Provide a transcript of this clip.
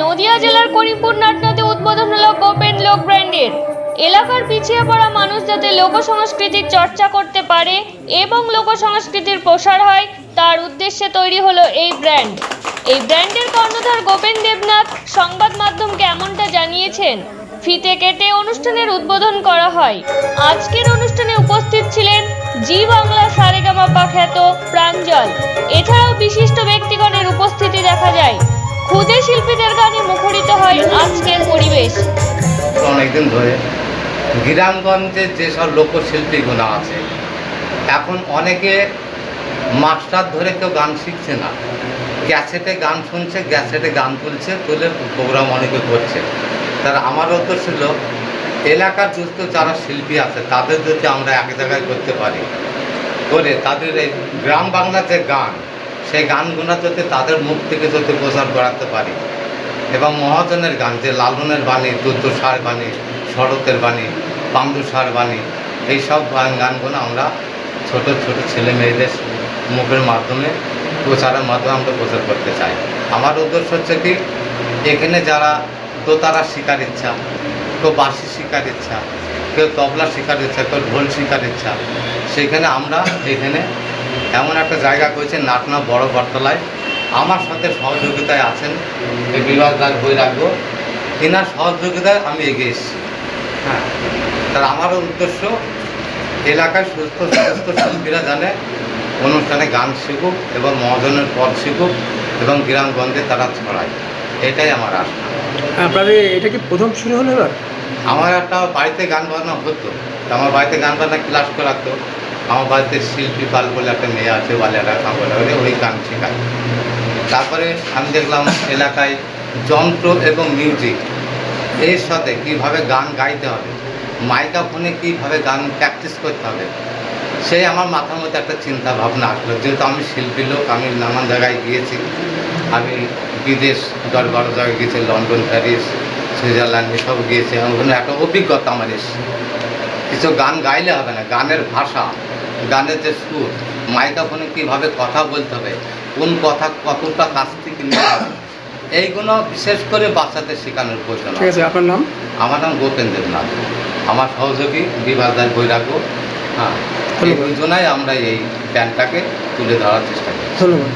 নদিয়া জেলার করিমপুর নাটনাতে উদ্বোধন হলো গোপেন লোক ব্র্যান্ডের। এলাকার পিছিয়ে পড়া মানুষ যাতে লোক সংস্কৃতির চর্চা করতে পারে এবং লোক সংস্কৃতির প্রসার হয়, তার উদ্দেশ্যে তৈরি হলো এই ব্র্যান্ড। এই ব্র্যান্ডের কর্ণধার গোপেন দেবনাথ সংবাদ মাধ্যমকে এমনটা জানিয়েছেন? ফিতে কেটে অনুষ্ঠানের উদ্বোধন করা হয়। আজকের অনুষ্ঠানে উপস্থিত ছিলেন জি বাংলা সারেগামাপা খ্যাত প্রাঞ্জল। এছাড়াও বিশিষ্ট ব্যক্তিগণের উপস্থিতি দেখা যায়। ক্ষুদে শিল্পীদের গানে মুখরিত হয় আজকের পরিবেশ। অনেকদিন ধরে গ্রামগঞ্জে যেসব লোকশিল্পীগুলো আছে, এখন অনেকে মাস্টার ধরে কেউ গান শিখছে না। ক্যাসেটে গান শুনছে, ক্যাসেটে গান তুলছে, তুলে প্রোগ্রাম অনেকে করছে। তার আমার উদ্দেশ্য ছিল, এলাকার দুস্থ যারা শিল্পী আছে, তাদের যদি আমরা এক জায়গায় করতে পারি, করে তাদের এই গ্রাম বাংলার যে গান সেই গানগুলো যদি তাদের মুখ থেকে যদি প্রচার করাতে পারি। এবং মহাজনের গান, যে লালনের বাণী দুর্দশার বাণী, শরতের বাণী পাণ্ডুসার বাণী, এইসব গান- গানগুলো আমরা ছোট ছোট ছেলে মেয়েদের মুখের মাধ্যমে প্রচারের মাধ্যমে আমরা প্রচার করতে চাই। আমার উদ্দেশ্য হচ্ছে কি, এখানে যারা দোতারা শেখার ইচ্ছা, কেউ বাঁশি শেখার ইচ্ছা, কেউ তবলা শেখার ইচ্ছা, কেউ ঢোল শেখার ইচ্ছা, সেখানে আমরা এখানে এমন একটা জায়গা করেছি নাটনা বড় বটতলায় আমার সাথে সহযোগিতায় আছেন এই বিভাগ দাস বৈরাগ্য। এনার সহযোগিতায় আমি এগিয়ে এসেছি। হ্যাঁ তার আমারও উদ্দেশ্য এলাকায় সুস্থ সুস্থ শিল্পীরা জানে অনুষ্ঠানে গান শিখুক এবং মহাজনের পদ শিখুক এবং গ্রামগঞ্জে তারা ছড়ায়। এটাই আমার আশা। আপনাদের এটা কি প্রথম শুরু হলো এবার? আমার একটা বাড়িতে গান বাজনা হতো। আমার বাড়িতে গান বাজনা ক্লাস করাতো। আমার বাড়িতে শিল্পী পাল বলে একটা মেয়ে আছে বালিয়াটা কাঁপড়া বলে ওই গান শেখায়। তারপরে আমি দেখলাম এলাকায় যন্ত্র এবং মিউজিক। এর সাথে কীভাবে গান গাইতে হবে মাইক্রোফোনে কীভাবে গান প্র্যাকটিস করতে হবে, সেই আমার মাথার মধ্যে একটা চিন্তা ভাবনা আসলো। যেহেতু আমি শিল্পী লোক, আমি নানান জায়গায় গিয়েছি। আমি বিদেশ, দশ বারো জায়গায় গিয়েছি, লন্ডন, প্যারিস, সুইজারল্যান্ড, এসব গিয়েছি। ওখানে একটা অভিজ্ঞতা আমার এসেছে। কিছু গান গাইলে হবে না গানের ভাষা গানের যে সুর মাইক্রোফোনে কীভাবে কথা বলতে হবে কোন কথা কতটা কাছ থেকে নিতে হবে এইগুলো বিশেষ করে বাচ্চাদের শেখানোর প্রয়োজন ঠিক আছে আপনার নাম? আমার নাম গোপেন দেবনাথ আমার সহযোগী বিভাগদার বৈরাগ্য। হ্যাঁ এই। দুজনাই আমরা এই ব্যান্ডটাকে তুলে ধরার চেষ্টা করি ধন্যবাদ।